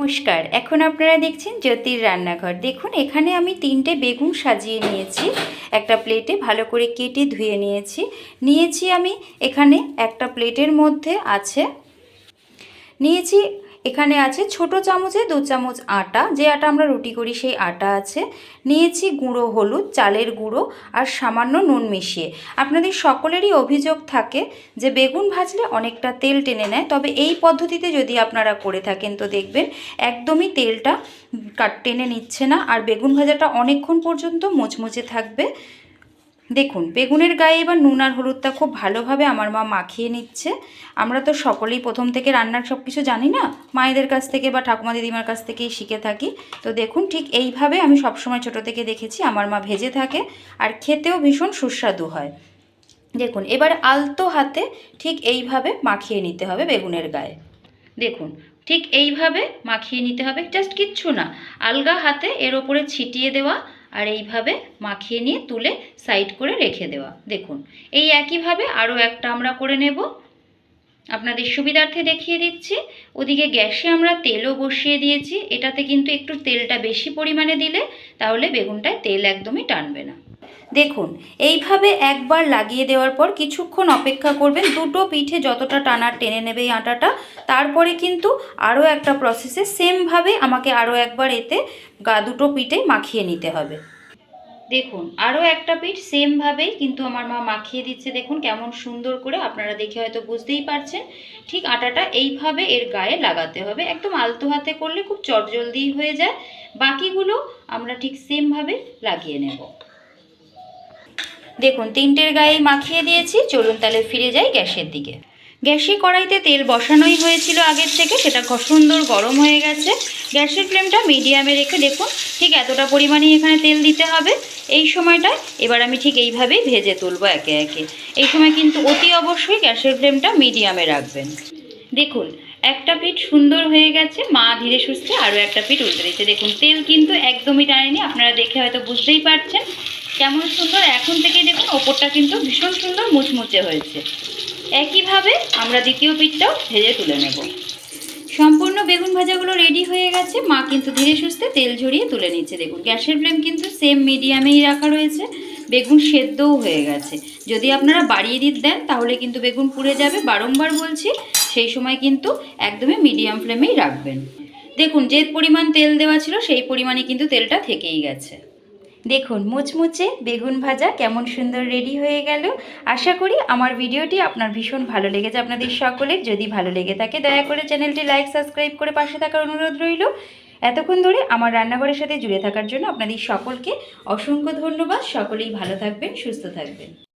নমস্কার, এখন আপনারা দেখছেন জ্যোতির রান্নাঘর। দেখুন, এখানে আমি তিনটে বেগুন সাজিয়ে নিয়েছি। একটা প্লেটে ভালো করে কেটে ধুয়ে নিয়েছি। নিয়েছি আমি এখানে একটা প্লেটের মধ্যে আছে, নিয়েছি এখানে আছে ছোট চামচে দু চামচ আটা। যে আটা আমরা রুটি করি সেই আটা আছে। নিয়েছি গুঁড়ো হলুদ, চালের গুঁড়ো আর সামান্য নুন মিশিয়ে। আপনাদের সকলেরই অভিযোগ থাকে যে বেগুন ভাজলে অনেকটা তেল টেনে নেয়। তবে এই পদ্ধতিতে যদি আপনারা করে থাকেন তো দেখবেন একদমই তেলটা টেনে নিচ্ছে না। আর বেগুন ভাজাটা অনেকক্ষণ পর্যন্ত মুচমুচে থাকবে। দেখুন, বেগুনের গায়ে এবার নুন আর হলুদটা খুব ভালোভাবে আমার মা মাখিয়ে নিচ্ছে। আমরা তো সকলেই প্রথম থেকে রান্নার সব কিছু জানি না, মায়েদের কাছ থেকে বা ঠাকুমা দিদিমার কাছ থেকেই শিখে থাকি। তো দেখুন, ঠিক এইভাবে আমি সবসময় ছোট থেকে দেখেছি আমার মা ভেজে থাকে আর খেতেও ভীষণ সুস্বাদু হয়। দেখুন, এবার আলতো হাতে ঠিক এইভাবে মাখিয়ে নিতে হবে বেগুনের গায়ে। দেখুন, ঠিক এইভাবে মাখিয়ে নিতে হবে, জাস্ট কিচ্ছু না। আলগা হাতে এর ওপরে ছিটিয়ে দেওয়া আর এইভাবে মাখিয়ে নিয়ে তুলে সাইড করে রেখে দেওয়া। দেখুন, এই একইভাবে আরও একটা আমরা করে নেব। আপনাদের সুবিধার্থে দেখিয়ে দিচ্ছি। ওদিকে গ্যাসে আমরা তেলও বসিয়ে দিয়েছি। এটাতে কিন্তু একটু তেলটা বেশি পরিমাণে দিলে তাহলে বেগুনটায় তেল একদমই টানবে না। দেখুন, এইভাবে একবার লাগিয়ে দেওয়ার পর কিছুক্ষণ অপেক্ষা করবেন। দুটো পিঠে যতটা টানার টেনে নেবে এই আটাটা, তারপরে কিন্তু আরও একটা প্রসেসে সেমভাবে আমাকে আরও একবার এতে গা দুটো পিঠে মাখিয়ে নিতে হবে। দেখুন, আরও একটা পিঠ সেমভাবেই কিন্তু আমার মা মাখিয়ে দিচ্ছে। দেখুন কেমন সুন্দর করে আপনারা দেখে হয়তো বুঝতেই পারছেন। ঠিক আটাটা এইভাবে এর গায়ে লাগাতে হবে। একদম আলতো হাতে করলে খুব চটজলদি হয়ে যায়। বাকিগুলো আমরা ঠিক সেমভাবে লাগিয়ে নেব। দেখুন, তিনটের গায়ে মাখিয়ে দিয়েছি, চলুন তাহলে ফিরে যাই গ্যাসের দিকে। গ্যাসে কড়াইতে তেল বসানোই হয়েছিল আগের থেকে, সেটা সুন্দর গরম হয়ে গেছে। গ্যাসের ফ্লেমটা মিডিয়ামে রেখে দেখুন, ঠিক এতটা পরিমাণেই এখানে তেল দিতে হবে। এই সময়টায় এবার আমি ঠিক এইভাবেই ভেজে তুলবো একে একে। এই সময় কিন্তু অতি অবশ্যই গ্যাসের ফ্লেমটা মিডিয়ামে রাখবেন। দেখুন, একটা পিঠ সুন্দর হয়ে গেছে, মা ধীরে সুস্থে আরও একটা পিঠ উল্টে দিচ্ছে দেখুন, তেল কিন্তু একদমই টানেনি, আপনারা দেখে হয়তো বুঝতেই পারছেন। কেমন সুন্দর? এখন থেকেই দেখুন, ওপরটা কিন্তু ভীষণ সুন্দর মুচমুচে হয়েছে। একইভাবে আমরা দ্বিতীয় পিঠটাও ভেজে তুলে নেব। সম্পূর্ণ বেগুন ভাজাগুলো রেডি হয়ে গেছে। মা কিন্তু ধীরে সুস্থে তেল ঝরিয়ে তুলে নিচ্ছে। দেখুন, গ্যাসের ফ্লেম কিন্তু সেম মিডিয়ামেই রাখা রয়েছে। বেগুন সেদ্ধও হয়ে গেছে। যদি আপনারা বাড়িয়ে দিতে দেন, তাহলে কিন্তু বেগুন পুড়ে যাবে। বারংবার বলছি, সেই সময় কিন্তু একদমই মিডিয়াম ফ্লেমেই রাখবেন। দেখুন, যে পরিমাণ তেল দেওয়া ছিল, সেই পরিমাণে কিন্তু তেলটা থেকেই গেছে। দেখুন, মুচমুচে বেগুন ভাজা কেমন সুন্দর রেডি হয়ে গেল। আশা করি আমার ভিডিওটি আপনার ভীষণ ভালো লেগেছে। আপনাদের সকলের যদি ভালো লেগে থাকে, দয়া করে চ্যানেলটি লাইক সাবস্ক্রাইব করে পাশে থাকার অনুরোধ রইল। এতক্ষণ ধরে আমার রান্নাঘরের সাথে জুড়ে থাকার জন্য আপনাদের সকলকে অসংখ্য ধন্যবাদ। সকলেই ভালো থাকবেন, সুস্থ থাকবেন।